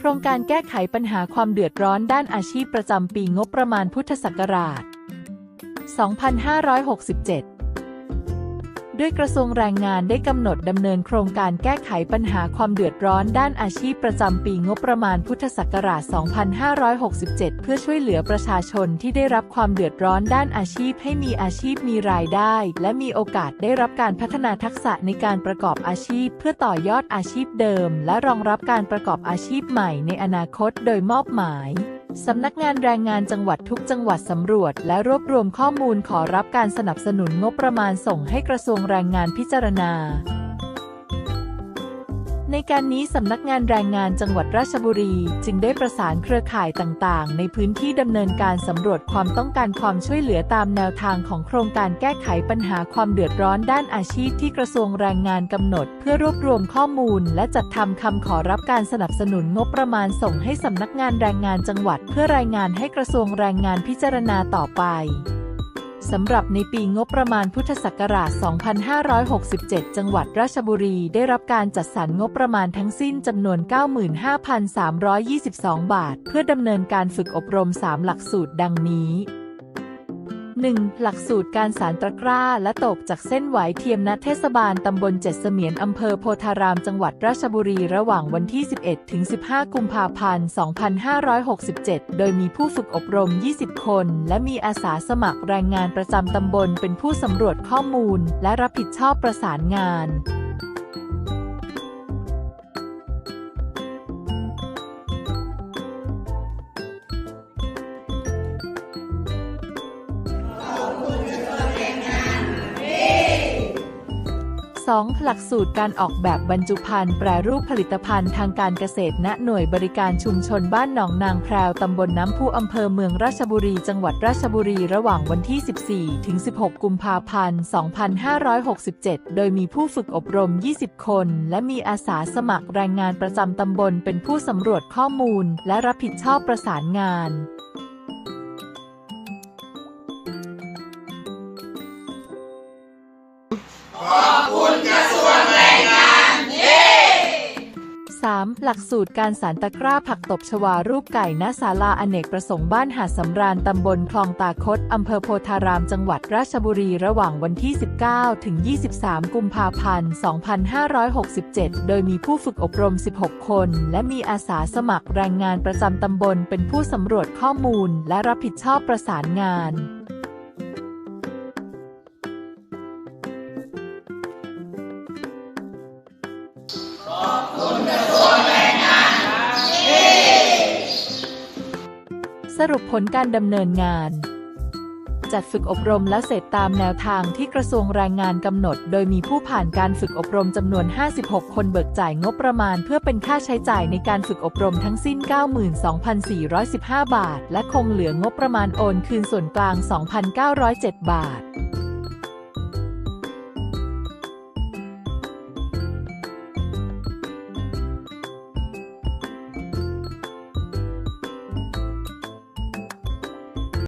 โครงการแก้ไขปัญหาความเดือดร้อนด้านอาชีพประจำปีงบประมาณพุทธศักราช 2567 ด้วยกระทรวงแรงงานได้กำหนดดำเนินโครงการแก้ไขปัญหาความเดือดร้อนด้านอาชีพประจำปีงบประมาณพุทธศักราช 2567 เพื่อช่วยเหลือประชาชนที่ได้รับความเดือดร้อนด้านอาชีพให้มีอาชีพมีรายได้ และมีโอกาสได้รับการพัฒนาทักษะในการประกอบอาชีพ เพื่อต่อยอดอาชีพเดิม และรองรับการประกอบอาชีพใหม่ในอนาคตโดยมอบหมาย สำนักงานแรงงานจังหวัดทุกจังหวัดสำรวจ และรวบรวมข้อมูลขอรับการสนับสนุนงบประมาณส่งให้กระทรวงแรงงานพิจารณา ในการนี้สำนักงานแรงงานจังหวัดราชบุรี จึงได้ประสานเครือข่ายต่างๆ ในพื้นที่ดำเนินการสำรวจความต้องการความช่วยเหลือตามแนวทางของโครงการแก้ไขปัญหาความเดือดร้อนด้านอาชีพที่กระทรวงแรงงานกำหนด เพื่อรวบรวมข้อมูล และจัดทำคำขอรับการสนับสนุนงบประมาณส่งให้สำนักงานแรงงานจังหวัด เพื่อรายงานให้กระทรวงแรงงานพิจารณาต่อไป สำหรับในปีงบประมาณพุทธศักราช 2567 จังหวัดราชบุรีได้รับการจัดสรรงบประมาณทั้งสิ้นจำนวน 95,322 บาท เพื่อดำเนินการฝึกอบรม 3 หลักสูตรดังนี้ 1. หลักสูตรการสารตะกร้าและตกจากเส้นไหวเทียมณเทศบาลตำบลเจ็ดเสมียนอำเภอโพธารามจังหวัดราชบุรีระหว่างวันที่ 11 ถึง 15 กุมภาพันธ์ 2567 โดยมีผู้ฝึกอบรม 20 คน และมีอาสาสมัครแรงงานประจำตำบลเป็นผู้สำรวจข้อมูล และรับผิดชอบประสานงาน 2. หลักสูตรการออกแบบบรรจุภัณฑ์แปรรูปผลิตภัณฑ์ทางการเกษตร ณ หน่วยบริการชุมชนบ้านหนองนางแพรวตำบลน้ำพุอำเภอเมืองราชบุรี จังหวัดราชบุรีระหว่างวันที่ 14 ถึง 16 กุมภาพันธ์ 2567 โดยมีผู้ฝึกอบรม 20 คน และมีอาสาสมัครแรงงานประจำตำบลเป็นผู้สำรวจข้อมูล และรับผิดชอบประสานงาน 3. หลักสูตรการสารตะกร้าผักตบชวารูปไก่ณศาลาอเนกประสงค์บ้านหาดสำราญตำบลคลองตาคดอำเภอโพธารามจังหวัดราชบุรีระหว่างวันที่ 19 ถึง 23 กุมภาพันธ์ 2567 โดยมีผู้ฝึกอบรม 16 คน และมีอาสาสมัครแรงงานประจำตำบลเป็นผู้สำรวจข้อมูล และรับผิดชอบประสานงาน สรุปผลการดำเนินงาน จัดฝึกอบรมและเสร็จตามแนวทางที่กระทรวงแรงงานกำหนด โดยมีผู้ผ่านการฝึกอบรมจำนวน 56 คนเบิกจ่ายงบประมาณ เพื่อเป็นค่าใช้จ่ายในการฝึกอบรมทั้งสิ้น 92,415 บาท และคงเหลืองบประมาณโอนคืนส่วนกลาง 2,907 บาท